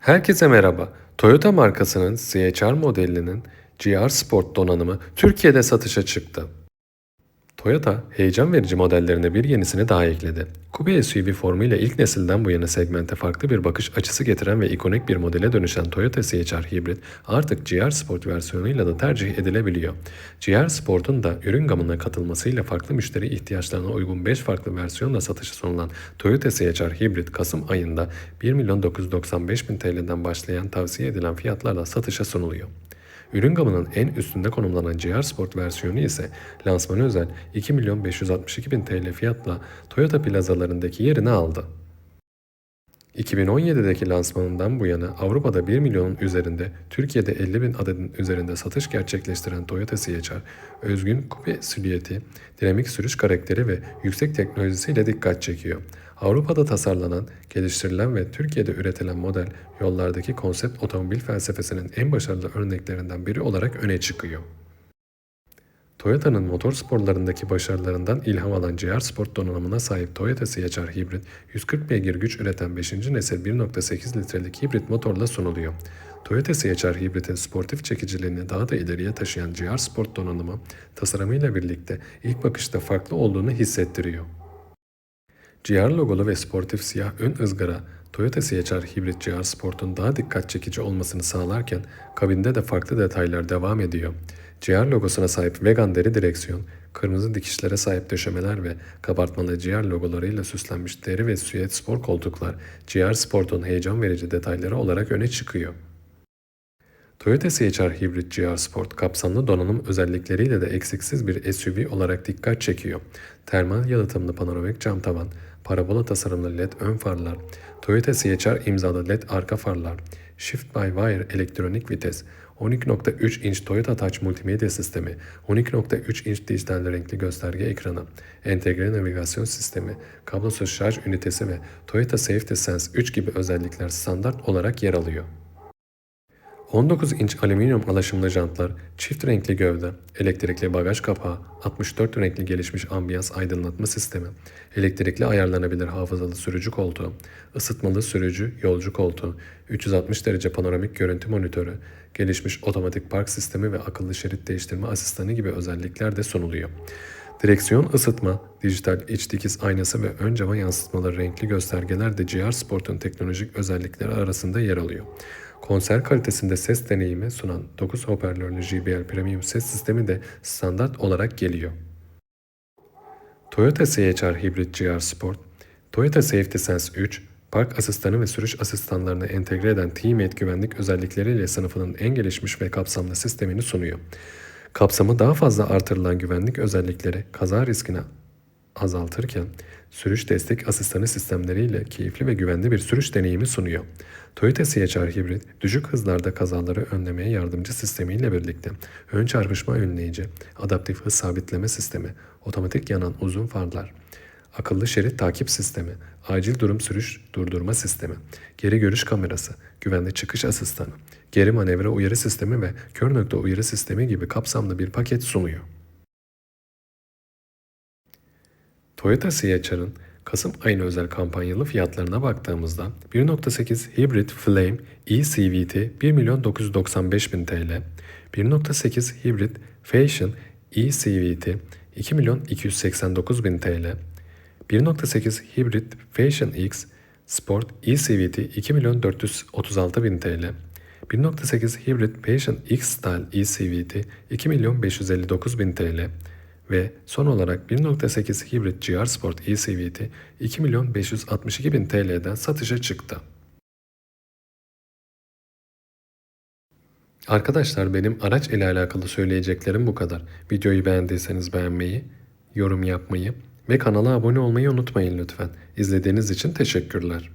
Herkese merhaba. Toyota markasının CHR modelinin GR Sport donanımı Türkiye'de satışa çıktı. Toyota, heyecan verici modellerine bir yenisini daha ekledi. Coupe SUV formuyla ilk nesilden bu yana segmente farklı bir bakış açısı getiren ve ikonik bir modele dönüşen Toyota CHR Hybrid artık GR Sport versiyonuyla da tercih edilebiliyor. GR Sport'un da ürün gamına katılmasıyla farklı müşteri ihtiyaçlarına uygun 5 farklı versiyonla satışa sunulan Toyota CHR Hybrid Kasım ayında 1 milyon 995 bin TL'den başlayan tavsiye edilen fiyatlarla satışa sunuluyor. Ürün gamının en üstünde konumlanan GR Sport versiyonu ise lansmanı özel 2 milyon 562 bin TL fiyatla Toyota plazalarındaki yerini aldı. 2017'deki lansmanından bu yana Avrupa'da 1 milyonun üzerinde, Türkiye'de 50 bin adedin üzerinde satış gerçekleştiren Toyota CHR, özgün kupe silüeti, dinamik sürüş karakteri ve yüksek teknolojisiyle dikkat çekiyor. Avrupa'da tasarlanan, geliştirilen ve Türkiye'de üretilen model, yollardaki konsept otomobil felsefesinin en başarılı örneklerinden biri olarak öne çıkıyor. Toyota'nın motor sporlarındaki başarılarından ilham alan GR Sport donanımına sahip Toyota CHR Hybrid, 140 beygir güç üreten 5. nesil 1.8 litrelik hibrit motorla sunuluyor. Toyota CHR Hybrid'in sportif çekiciliğini daha da ileriye taşıyan GR Sport donanımı, tasarımıyla birlikte ilk bakışta farklı olduğunu hissettiriyor. GR logolu ve sportif siyah ön ızgara, Toyota CHR Hybrid GR Sport'un daha dikkat çekici olmasını sağlarken kabinde de farklı detaylar devam ediyor. GR logosuna sahip vegan deri direksiyon, kırmızı dikişlere sahip döşemeler ve kabartmalı GR logolarıyla süslenmiş deri ve süet spor koltuklar GR Sport'un heyecan verici detayları olarak öne çıkıyor. Toyota CHR Hybrid GR Sport kapsamlı donanım özellikleriyle de eksiksiz bir SUV olarak dikkat çekiyor. Termal yalıtımlı panoramik cam tavan, parabola tasarımlı LED ön farlar, Toyota CHR imzalı LED arka farlar, Shift by Wire elektronik vites, 12.3 inç Toyota Touch multimedya sistemi, 12.3 inç dijital renkli gösterge ekranı, entegre navigasyon sistemi, kablosuz şarj ünitesi ve Toyota Safety Sense 3 gibi özellikler standart olarak yer alıyor. 19 inç alüminyum alaşımlı jantlar, çift renkli gövde, elektrikli bagaj kapağı, 64 renkli gelişmiş ambiyans aydınlatma sistemi, elektrikli ayarlanabilir hafızalı sürücü koltuğu, ısıtmalı sürücü yolcu koltuğu, 360 derece panoramik görüntü monitörü, gelişmiş otomatik park sistemi ve akıllı şerit değiştirme asistanı gibi özellikler de sunuluyor. Direksiyon ısıtma, dijital iç dikiz aynası ve ön cama yansıtmalı renkli göstergeler de GR Sport'un teknolojik özellikleri arasında yer alıyor. Konser kalitesinde ses deneyimi sunan 9 hoparlörlü JBL Premium ses sistemi de standart olarak geliyor. Toyota CHR Hybrid GR Sport, Toyota Safety Sense 3, park asistanı ve sürüş asistanlarını entegre eden T-Mate güvenlik özellikleriyle sınıfının en gelişmiş ve kapsamlı sistemini sunuyor. Kapsamı daha fazla artırılan güvenlik özellikleri kaza riskini azaltırken sürüş destek asistanı sistemleriyle keyifli ve güvenli bir sürüş deneyimi sunuyor. Toyota CHR Hybrid düşük hızlarda kazaları önlemeye yardımcı sistemiyle birlikte ön çarpışma önleyici, adaptif hız sabitleme sistemi, otomatik yanan uzun farlar, akıllı şerit takip sistemi, acil durum sürüş durdurma sistemi, geri görüş kamerası, güvenli çıkış asistanı, geri manevra uyarı sistemi ve kör nokta uyarı sistemi gibi kapsamlı bir paket sunuyor. Toyota CHR'ın Kasım ayına özel kampanyalı fiyatlarına baktığımızda 1.8 Hybrid Flame eCVT 1 milyon 995 bin TL, 1.8 Hybrid Fashion eCVT 2 milyon 289 bin TL, 1.8 Hybrid Fashion X Sport eCVT 2 milyon 436 bin TL, 1.8 Hybrid Passion X Style eCVT 2 milyon 559 bin TL ve son olarak 1.8 Hybrid GR Sport eCVT 2 milyon 562 bin TL'den satışa çıktı. Arkadaşlar benim araç ile alakalı söyleyeceklerim bu kadar. Videoyu beğendiyseniz beğenmeyi, yorum yapmayı ve kanala abone olmayı unutmayın lütfen. İzlediğiniz için teşekkürler.